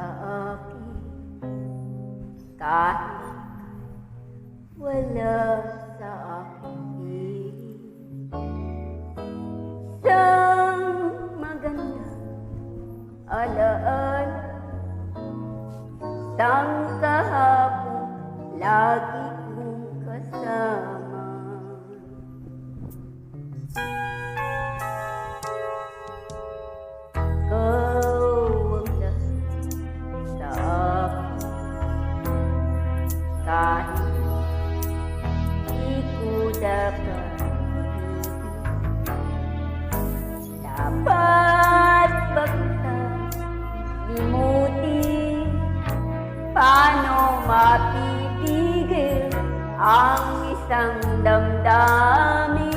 sa akin kahit wala sa akin. Isang maganda alaala, isang kahapon lagi kong kasama. Paano mapipigil ang isang damdamin?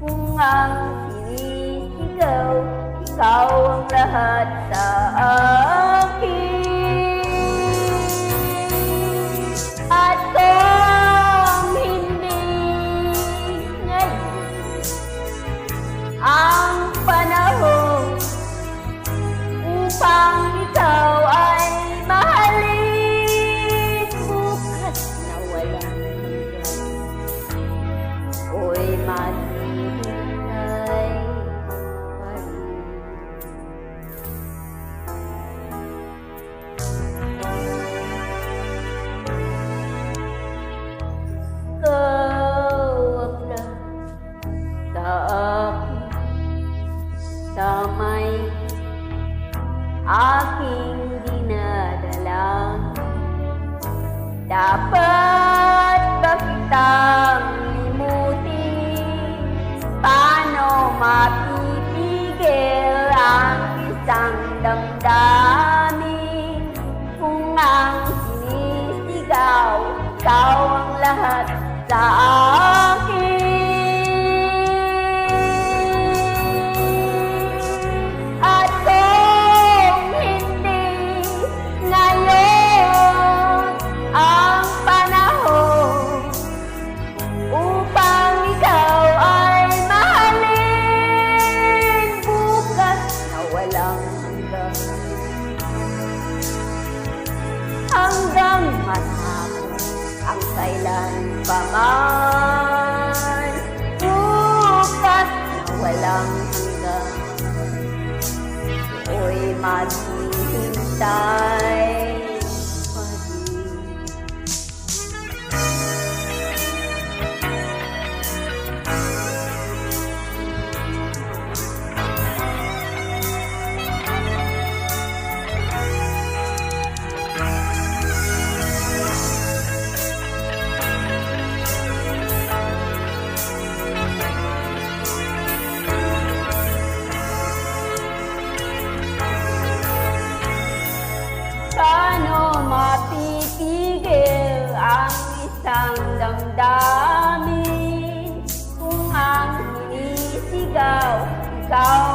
Kung ang sinisigaw, ikaw ang lahat sa akin. Ko'y isang damdamin? Kung ang sinisigaw, ikaw ang lahat sa akin. Kailan pa man. Bukas na walang hanggan. Ako'y maghihintay damdamin. Kung ang sinisigaw ikaw